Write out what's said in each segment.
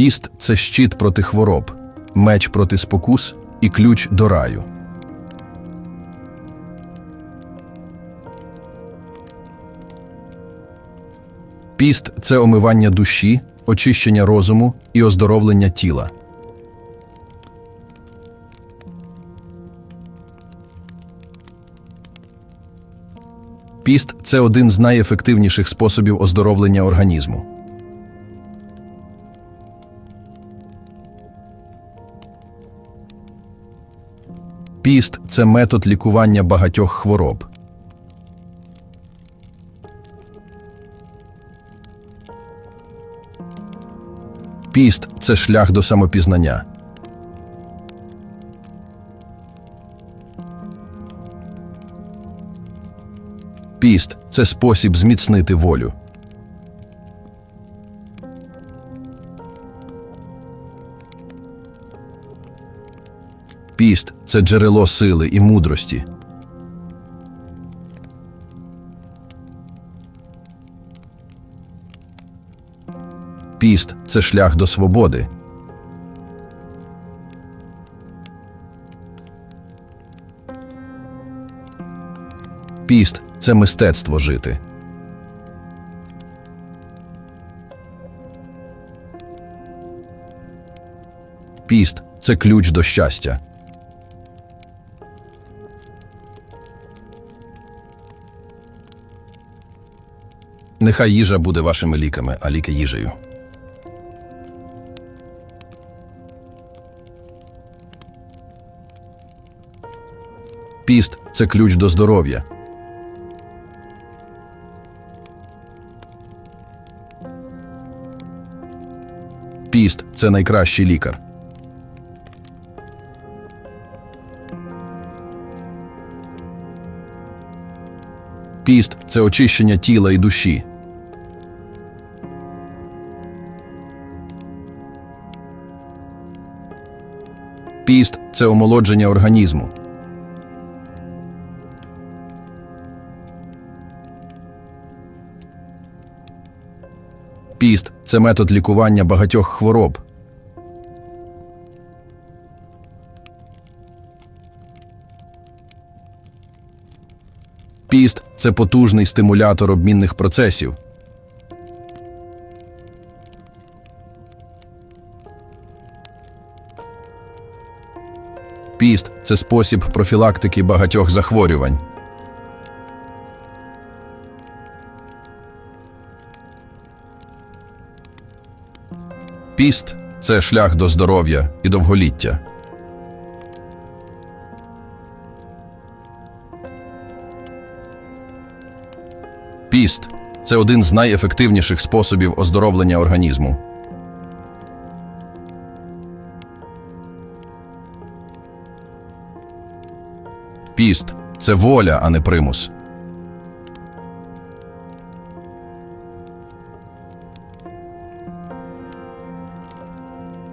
Піст це щит проти хвороб, меч проти спокус і ключ до раю. Піст це омивання душі, очищення розуму і оздоровлення тіла. Піст це один з найефективніших способів оздоровлення організму. Піст це метод лікування багатьох хвороб. Піст це шлях до самопізнання. Піст це спосіб зміцнити волю. Піст це джерело сили і мудрості. Піст це шлях до свободи. Піст це мистецтво жити. Піст це ключ до щастя. Нехай їжа буде вашими ліками, а ліки їжею. Піст це ключ до здоров'я. Піст це найкращий лікар. Піст це очищення тіла і душі. Піст це омолодження організму. Піст це метод лікування багатьох хвороб. Піст це потужний стимулятор обмінних процесів. Піст це спосіб профілактики багатьох захворювань. Піст це шлях до здоров'я і довголіття. Піст це один з найефективніших способів оздоровлення організму. Піст це воля, а не примус.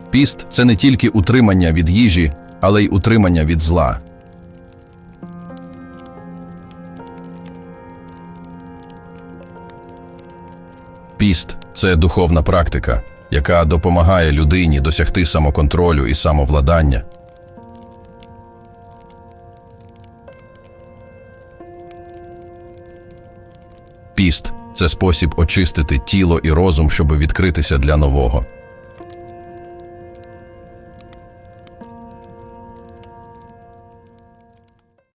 Піст це не тільки утримання від їжі, але й утримання від зла. Піст це духовна практика, яка допомагає людині досягти самоконтролю і самовладання. Піст це спосіб очистити тіло і розум, щоб відкритися для нового.